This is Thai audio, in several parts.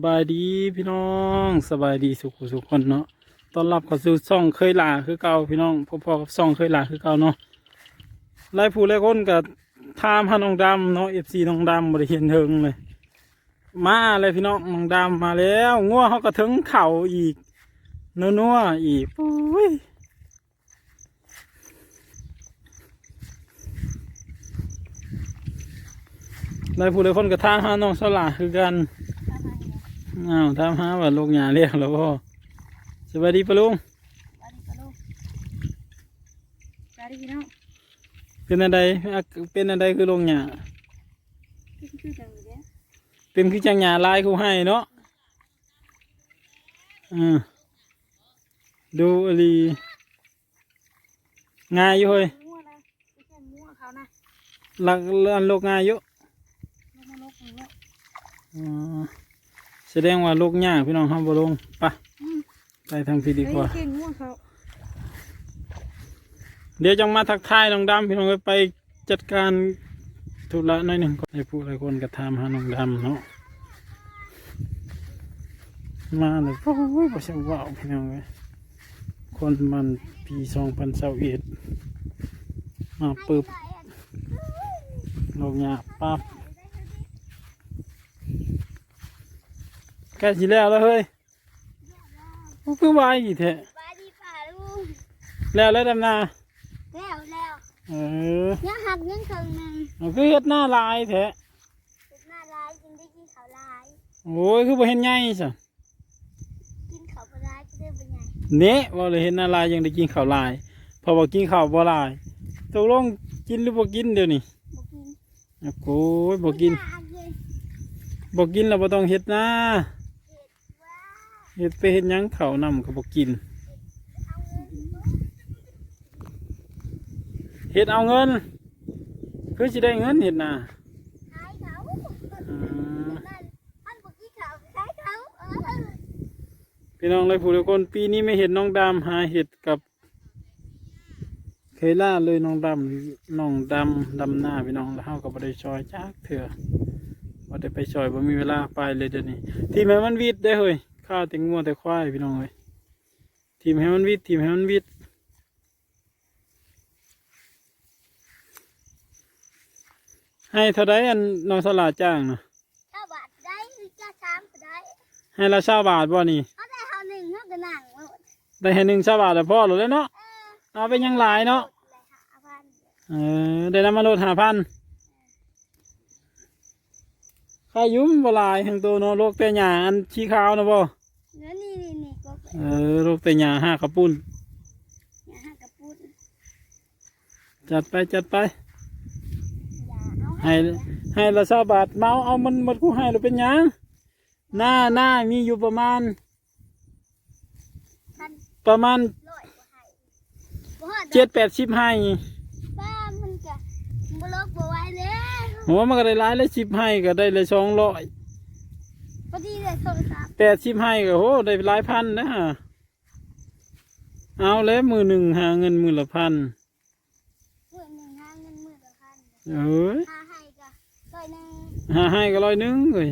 สบายดีพี่น้องสบายดีสุขสุขคนเนาะต้อนรับเข้าสู่ซ่องเคยหลาคือเก่าพี่น้องพอๆกับซ่องเคยหลาคือเก่าเนาะไล่ผู้ไล่คนกับทามหาน้องดำเนาะเอฟซีน้องดำบริเห็นเทิงเลย มาเลยพี่น้องน้องดำมาแล้วงัวเขาก็ถึงเข่าอีกนัวๆอีกปุ้ยไล่ผู้ไล่คนกับทามหาน้องสลาคือกัน อ้าวถามหาว่าลูกหยาเรียกแล้วพ่อสวัสดีปะลุงสวัสดีปะลูกสวัสดีพี่น้องเป็นอะไรอะเป็นอะไรคือลูกหยาพี่คือจังเลยเนี่ยเป็นคือจังหยาลายเขาให้เนาะอ่าดูอหลีง่ายอยู่เฮ้ยมั่วนะไม่ใช่มั่วเขานะหลักเลื่อนลูกง่ายอยู่ แสดงว่าลูกหยาพี่น้องครับปะลุงไปะอืมไปทางพี่ดีเฮ้ยกว่า เก่งมั่วเขาเดี๋ยวจังมาทักทายน้องดำพี่น้องไปจัดการธุระหน่อยหนึ่งก่อนให้ผู้หลายคนกระทำหาน้องดำเนาะมาเลยโอ้ยบ่ใช่ว่าวพี่น้องเลยคนมันปีสองพันเศร้าเอ็ดมาปึ๊บลงยาปั๊บ ใกล้สิแล้วแล้วเฮ้ยมันคือวายอีกแท้สวัสดีป่าลูกแล้วแล้วดำนาแล้วแล้วเออยังหักยังครึ่งหนึ่งมันคือเฮ็ดหน้าลายแท้เป็นหน้าร้ายกินได้กินเขาร้ายโอ้ยคือบ่เห็นไงซะกินเขาบ่ร้ายจะได้เป็นไงเนะว่าเลยเห็นหน้าลายยังได้กินข้าวลายเพอบ่กินข้าวบ่ลายตกลงกินหรือบ่กินเดี๋ยวนี้บ่กินโอ้ยบ่กินหักเลยบ่กินแล้วบ่ต้องเฮ็ดนะว้า เฮ็ดไปเฮ็ดหยังข้าวนํก็บ่กินเอาเงินเฮ็ดเอาเงินคือสิได้เงินเฮ็ดน่ะขายเขาอืมนั่นอันบ่กินเขาขายเขาเออพี่น้องเลยผู้ทุกคนปีนี้ไม่เห็นน้องดำหาเห็ดกับเคยล่าเลยน้องดำน้องดำดำหน้าพี่น้องแล้วเฮาก็บ่ได้ซอยจักเถื่อบ่ได้ไปซอยบ่มีเวลาไปเลยเดี๋ยวนี้ ทีมให้มันวิดได้เฮ้ย ข้าวแต่งัวแต่ควายพี่น้องเฮ้ยทีมให้มันวิดทีมให้มันวิดให้เท่าไดอันน้องสลาจ้างนะถ้าบาทได้หรือจะสามก็ได้ให้ละชาวบาทบ่นี่เขาได้เขาหนึ่งเขาก็นั่งหมดได้ให้หนึ่งชาวบาทแต่พ่อหรือเนาะเออเอาไปยังหลายเนาะเลยหาพัน เออได้น้ำมันลดห้าพัน ใครอยุ่มนบหลายทั้งตัวเนาะโรคแต่หยาอันชี้ขาวนะบ่เนื้อนี่นี่นี่ก็เออโรคแต่หยาห้ากระปุ้นอย่าห้ากระปุกจัดไปจัดไปอย่าเอาให้ให้ละสาบาทเมาเอามันหมดกูให้เราเป็นหยังหน้าหน้ามีอยู่ประมาณ พันประมาณร้อยกว่าให้บ่ฮอดเจ็ดแปดสิบให้ บ้ามันก็บ่ลกบ่ไหวแล้ว หัวมันก็ได้หลายเลยสิบให้ก็ได้เลยสองร้อยพอดีเลยโทรศัพท์แปดสิบให้ก็โหได้หลายพันนะฮะเอาแล้วมือหนึ่งหาเงินมือละพันมื้อหนึงหาเงินมื้อละพันเอ้ยหาให้ก็ร้อยหนึงหาให้ก็ร้อยหนึงเลย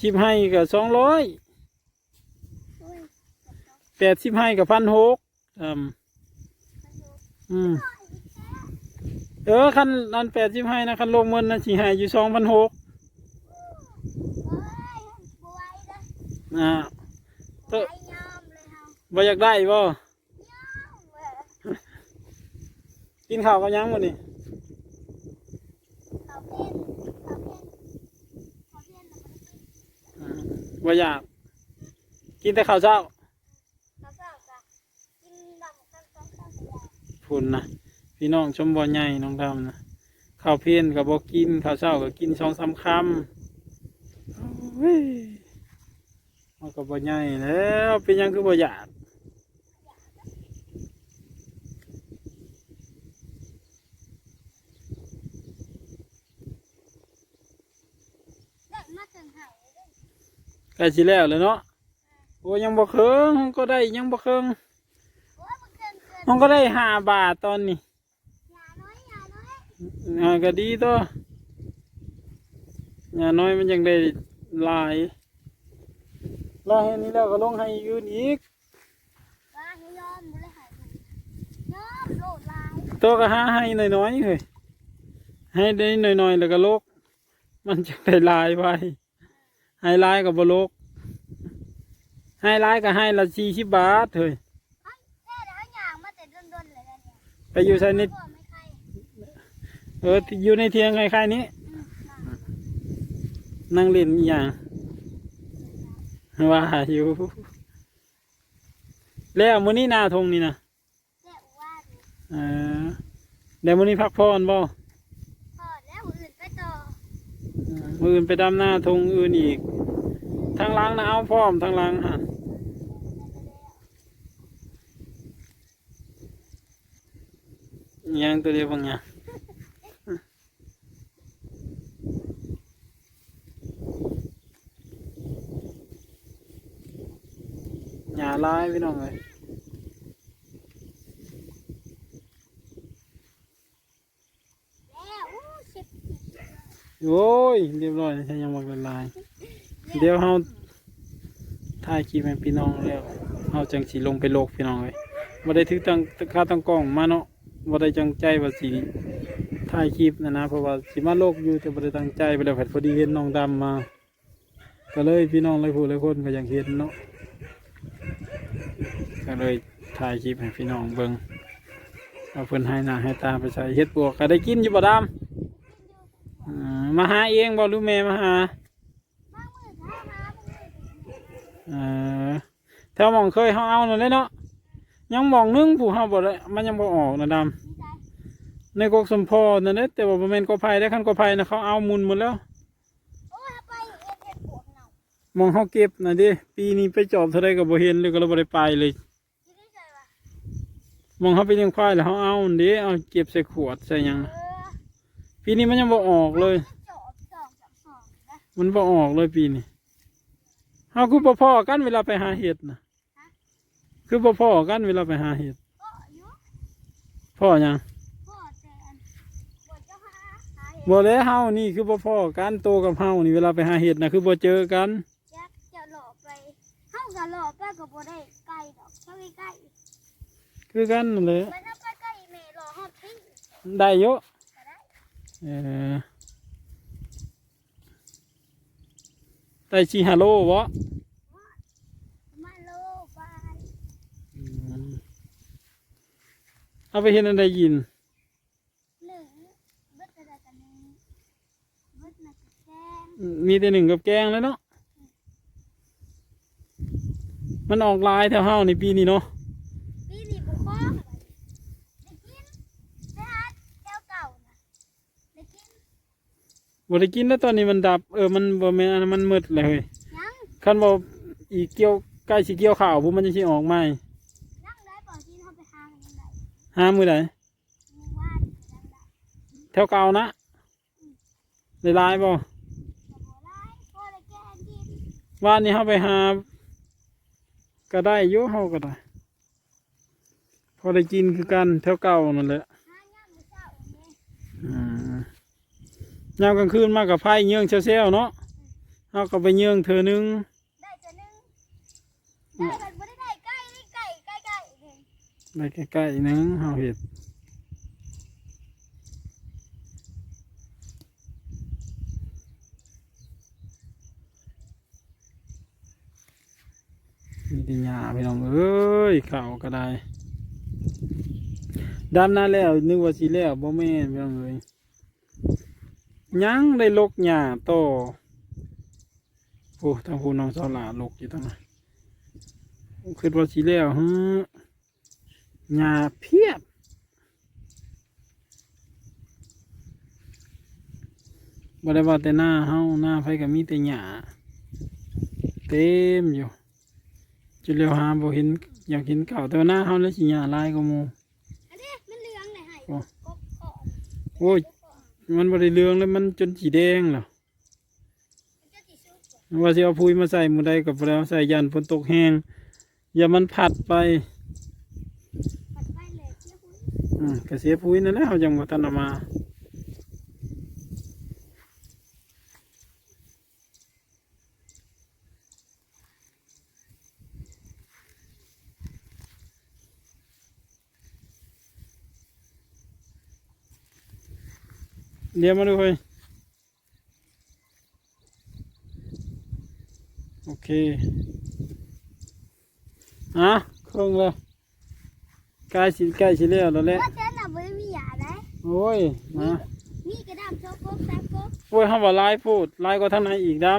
สิบให้ก็สองร้อยโอ้ยแปดสิบให้ก็พันหกอืมอืม เออคันนันแปดสิบให้นะคันลงเงินนะสี่ให้อยู่สองพันหกเอ้ยบ่ไหวแล้วอ่าบ่ไหวยอมเลยเฮาบ่อยากได้บ่ยอมเว้ยกินข้าวกับหยังมื้อนี้เขาเพี้ยนเขาเพี้ยนเขาเพี้ยนแล้วมันอืมบ่อยาก กินแต่ข้าวเช้าเขาเจ้าก็กินดำกันสองข้าวก็ได้พุ่นนะ พี่น้องชมบ่อใหญ่น้องดำนะข้าวเพี้ยนกับบ่กินข้าวเช้าก็กินสองสามคำโอ้ยมันก็บ่ใหญ่แล้วเป็นยังคือบ่อยาดใกล้สิแล้วเลยเนาะโอ้ยังบ่เคิงห้องก็ได้ยังบ่เคิงโอ้ยบ่เกินก็ได้ห้าบาทตอนนี้ อย่าน้อยอย่าน้ อยอ่าก็ดีตัวอย่าน้อยมันยังได้หลายลายอันนี้แล้วก็ลงให้ยืนอีกว่าให้ยอมบ่ได้หายยอมโลดลายตัวก็หาให้น้อยๆเลยให้ได้น้อยๆแล้วก็ลกมันจะได้ลายไปให้ลายกับบลกให้ลายก็ให้ละสี่สิบบาทเฮ้ยเอ้ยแค่เดี๋ยวให้ย่างมาแต่ดนๆเลยนะเนี่ยไปอยู่ใส่ในพ่อไม่ใคร เอออยู่ในเทียงใครๆนี้อืมน่ะนั่งเล่นอหย่างว่าอยู่ แล้วมื้อนี้หนาทงนี่นะแก้ว่าดูเออเดี๋ยวมื้อนี้พักผ่อนบ่พอแล้วอื่นไปต่อมื้ออื่นไปดำหน้าทงอื่นอีกทางหล้างนะเอาพร้อมทางหล้างหันอิหยังตัวเดียวบางอย่างาลายพี่น้องเลยแล้วอู้สิบโอ้ยเรียบร้อยใช่ยังบอกละลายเดี๋ยวเฮาถ่ายคลิปให้พี่น้องแล้วเฮาจังสิลงไปโลกพี่น้องเลยบ่ได้ถือตั้งค่าตั้งกล้องมาเนาะบ่ได้จังใจว่าสิถ่ายคลิปนะนะเพราะว่าสิมาโลกอยู่แต่บ่ได้ตั้งใจไปแล้วผัดพอดีเห็นน้องดำมา ก็เลยพี่น้องหลายผู้หลายคนก็อยากเห็นเนาะ ก็เลยถ่ายคลิปให้พี่น้องเบิ่งเอาเพิ่นให้หน้าให้ตาไปใส่เฮ็ดปวกก็ได้กินอยู่บ่ดำอ่ามาหาเองบ่หรู้แม่มาหาเออแถวมองเคยเขาเอานั่นเลยเนาะยังมองนึงผู้เขาบอกเลยมันยังบ่ออกนะดำในกกสมพอนั่นเด้แต่ว่าบ่แม่นกอไผ่ได้คันกอไผ่นะเขาเอามุนหมดแล้วมองเขาเก็บนะดิปีนี้ไปจอบเท่าไรก็บ่เห็นเลยก็เลยบ่ได้ไปเลย มองเขาไปเลี้ยงควายแล้วเขาเอาอันเด้เอาเก็บใส่ขวดใส่หยังปีนี้มันยังบ่ออกเลย มันบ่ออกเลยปีนี้เฮาคือบ่พอกันเวลาไปหาเห็ดนะคือบ่พอกันเวลาไปหาเห็ดพ่อหยังพ่อแต่อันบนเจ้าหาหาเห็ดบ่แล้วเฮานี่คือบ่พ่อกันโตกับเฮานี่เวลาไปหาเห็ดนะคือบ่เจอกันยักษ์จะหลอกไปเข้ากับหลอกไปกับบ่ได้ใกล้ดอกเข้าใกล้ คือกันนั่นเลยๆมันเอาใกล้ๆแม่หลอกฮอดพี่ได้เยอะก็ได้เออได้ชีฮัลโหลวะมาโลบายเอาไปเห็นอันใดยินหนึ่งเบิดอะไรกันหนึ่งเบิดมาสิแกงมีแต่หนึ่งกับแกงแล้วเนาะมันออกลายแถวเฮาในปีนี้เนาะ ปีนี้บุคอได้กินได้หาแก้วเก่านะได้กิน บ่ได้กินแล้วตอนนี้มันดับ เออมันบ่แม่นอันนั้นมันมืดเลยเฮ้ยยังคันบ่อีกเกี่ยวใกล้สิเกี่ยวข้าวผู้มันจะสิออกใหม่นั่งได้ป่อที่เขาไปหากันยังไงหามื้อใดหมู่บ้านไปยังไงแถวเก่านะได้ลายบ่กับหัวไล่พ่อได้แกงกินว่านนี้เฮาไปหา ก็ได้อยู่เฮาก็ได้พอได้กินคือกันแถวเก่านั่นแหละ หาย่างมื้อเช้าอย่างนี้ อืม ยามกลางคืนมากับไพ่เยื่องเซลๆเนาะเฮาก็ไปเยื่องเธอนึงได้ตัวหนึงได้กันบ่ได้ได้ใกล้ได้ไก่ใกล้ใกล้ๆเลยได้ใกล้ๆนึงเฮาเห็ดมีแต่หญ้าพี่น้องเอ้ยข้าวก็ได้ดำนาแล้วนึกว่าสิแล้วบ่แม่นพี่น้องเอ้ย ยังได้ลกหญ้าต่อโอ้ทางผู้น้องสาวหลาลกอยู่ตรงนั้นคิดว่าสิแล้วฮะหญ้าเพียบบ่ได้ว่าแต่หน้าเฮาหน้าไผก็มีแต่หญ้าเต็มอยู่จุดเร็วหาบ่เห็นอยากเห็นเก่าแต่ว่าหน้าเฮาแล้วสิหญ้าลายกว่าหมู่อันนี้มันเหลืองเลยให้โอ้กบก่อนโอ้ย มันบ่ได้เหลืองเลยมันจนสีแดงแล้วมันจะสิสุกก่อนว่าสิเอาพุยมาใส่มื้อใดก็บ่ได้เอาใส่ยันฝนตกแห้งอย่ามันผัดไปปัดไปเลยเชื่อคุณอืมก็เสียพุยนั่นแหละเฮาจังบ่ทันเอามา เดี๋ยวมาดูเฮ้ยโอเคอะเครื่องเลยใกล้สิใกล้สิแล้วแล้วแหละว่าแต่น่ะไม่มีหยาได้โอ้ยมามีกระดามโชกกบแซบกบโอ้ยห้ามว่าลายพูดลายก็ทางไหนอีกดำ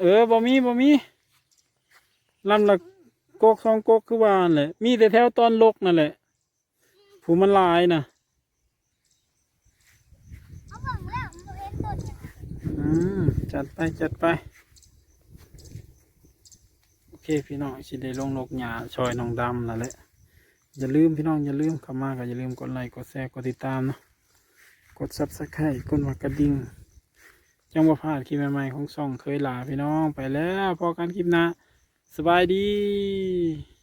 เออบ่มีบ่มีลำละกกสองกกคือว่านั่นแหละมีแต่แถวตอนลกนั่นแหละ ผู้มันลายน่ะเขาเบิ่งแล้วมันบ่เห็นต้นเนี่ยอืมจัดไปจัดไป โอเคพี่น้องสิได้ลงนกหญ้าชอยน้องดำนั่นแหละอย่าลืมพี่น้องอย่าลืมเข้ามาก็อย่าลืมกดไลค์กดแชร์กดติดตามเนาะกดซับสไครต์กดหัวกระดิ่งจังว่าพลาดคลิปใหม่ๆของช่องเคยลาพี่น้องไปแล้วพอกันคลิปหน้าสบายดี